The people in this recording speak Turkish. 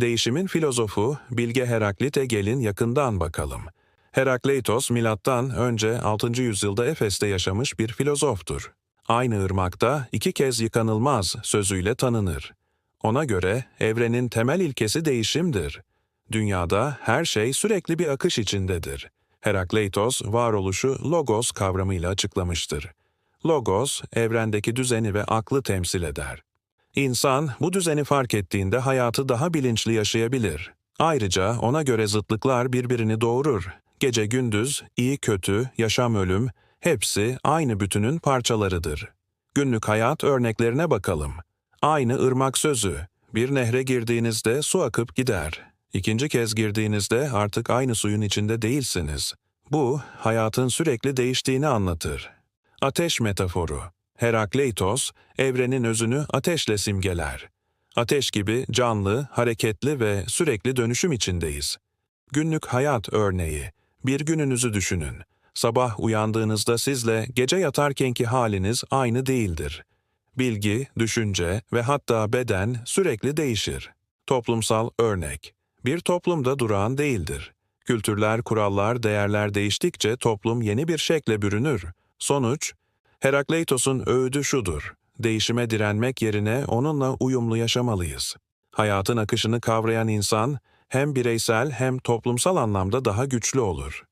Değişimin filozofu Bilge Heraklit gelin yakından bakalım. Herakleitos milattan önce 6. yüzyılda Efes'te yaşamış bir filozoftur. Aynı ırmakta iki kez yıkanılmaz sözüyle tanınır. Ona göre evrenin temel ilkesi değişimdir. Dünyada her şey sürekli bir akış içindedir. Herakleitos varoluşu logos kavramıyla açıklamıştır. Logos, evrendeki düzeni ve aklı temsil eder. İnsan bu düzeni fark ettiğinde hayatı daha bilinçli yaşayabilir. Ayrıca ona göre zıtlıklar birbirini doğurur. Gece gündüz, iyi kötü, yaşam ölüm hepsi aynı bütünün parçalarıdır. Günlük hayat örneklerine bakalım. Aynı ırmak sözü. Bir nehre girdiğinizde su akıp gider. İkinci kez girdiğinizde artık aynı suyun içinde değilsiniz. Bu, hayatın sürekli değiştiğini anlatır. Ateş metaforu. Herakleitos, evrenin özünü ateşle simgeler. Ateş gibi canlı, hareketli ve sürekli dönüşüm içindeyiz. Günlük hayat örneği. Bir gününüzü düşünün. Sabah uyandığınızda sizle gece yatarkenki haliniz aynı değildir. Bilgi, düşünce ve hatta beden sürekli değişir. Toplumsal örnek. Bir toplumda durağan değildir. Kültürler, kurallar, değerler değiştikçe toplum yeni bir şekle bürünür. Sonuç, Herakleitos'un öğüdü şudur. Değişime direnmek yerine onunla uyumlu yaşamalıyız. Hayatın akışını kavrayan insan hem bireysel hem toplumsal anlamda daha güçlü olur.